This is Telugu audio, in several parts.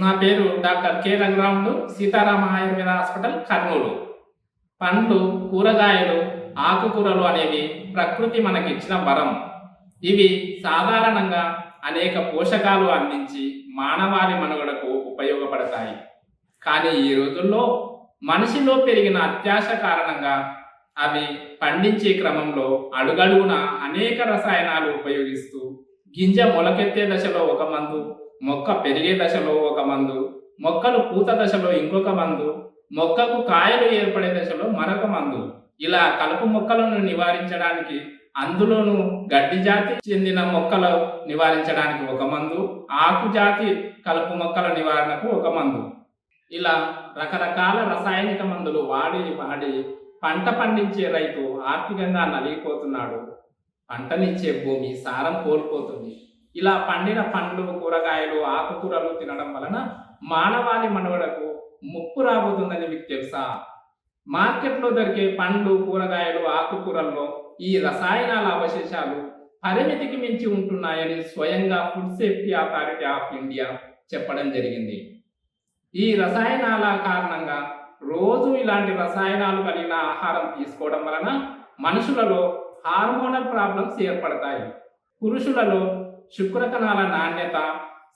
నా పేరు doctor K Rangaramudu Seetharama Ayurveda hospital Kurnool. పండ్లు కూరగాయలు ఆకుకూరలు అనేవి ప్రకృతి మనకిచ్చిన వరం. ఇవి సాధారణంగా అనేక పోషకాలు అందించి మానవాళి మనుగడకు ఉపయోగపడతాయి. కానీ ఈ రోజుల్లో మనిషిలో పెరిగిన అత్యాశ కారణంగా అవి పండించే క్రమంలో అడుగడుగున అనేక రసాయనాలు ఉపయోగిస్తూ గింజ మొలకెత్తే దశలో ఒక మందు మొక్క పెరిగే దశలో ఒక మందు మొక్కలు పూత దశలో ఇంకొక మందు మొక్కకు కాయలు ఏర్పడే దశలో మరొక మందు. ఇలా కలుపు మొక్కలను నివారించడానికి అందులోనూ గడ్డి జాతి చెందిన మొక్కలు నివారించడానికి ఒక మందు ఆకు జాతి కలుపు మొక్కల నివారణకు ఒక మందు. ఇలా రకరకాల రసాయనిక మందులు వాడి వాడి పంట పండించే రైతు ఆర్థికంగా నలిగిపోతున్నాడు. పంటనిచ్చే భూమి సారం కోల్పోతుంది. ఇలా పండిన పండ్లు కూరగాయలు ఆకుకూరలు తినడం వలన మానవాళి మనవడకు ముప్పు రాబోతుందని మీకు తెలుసా? మార్కెట్లో దొరికే పండ్లు కూరగాయలు ఆకుకూరల్లో ఈ రసాయనాల అవశేషాలు పరిమితికి మించి ఉంటున్నాయని స్వయంగా food safety authority of India చెప్పడం జరిగింది. ఈ రసాయనాల కారణంగా రోజు ఇలాంటి రసాయనాలు కలిగిన ఆహారం తీసుకోవడం వలన మనుషులలో హార్మోనల్ ప్రాబ్లమ్స్ ఏర్పడతాయి. పురుషులలో శుక్రకణాల నాణ్యత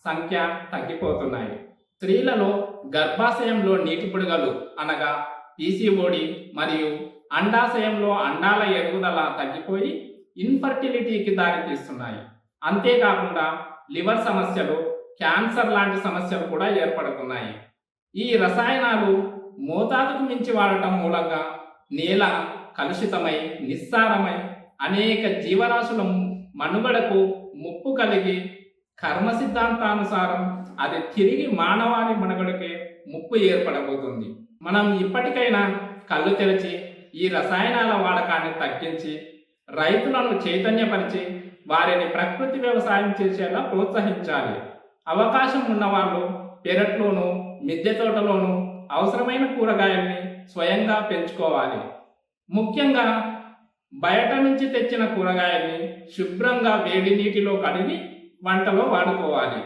సంఖ్య తగ్గిపోతున్నాయి. స్త్రీలలో గర్భాశయంలో నీటి పుడుగలు అనగా పీసీఓడి మరియు అండాశయంలో అండాల ఎరుగుదల తగ్గిపోయి ఇన్ఫర్టిలిటీకి దారితీస్తున్నాయి అంతేకాకుండా లివర్ సమస్యలు క్యాన్సర్ లాంటి సమస్యలు కూడా ఏర్పడుతున్నాయి. ఈ రసాయనాలు మోతాదుకు మించి వాడటం మూలంగా నేల కలుషితమై నిస్సారమై అనేక జీవరాశుల మనుగడకు ముప్పు కలిగి కర్మ సిద్ధాంతానుసారం అది తిరిగి మానవాని మనుగడకే ముప్పు ఏర్పడబోతుంది. మనం ఇప్పటికైనా కళ్ళు తెరిచి ఈ రసాయనాల వాడకాన్ని తగ్గించి రైతులను చైతన్యపరిచి వారిని ప్రకృతి వ్యవసాయం చేసేలా ప్రోత్సహించాలి. అవకాశం ఉన్నవాళ్ళు పెరట్లోనూ మిద్దె తోటలోనూ అవసరమైన కూరగాయల్ని స్వయంగా పెంచుకోవాలి. ముఖ్యంగా బయట నుంచి తెచ్చిన కూరగాయల్ని శుభ్రంగా వేడి నీటిలో కడిగి వంటలో వాడుకోవాలి.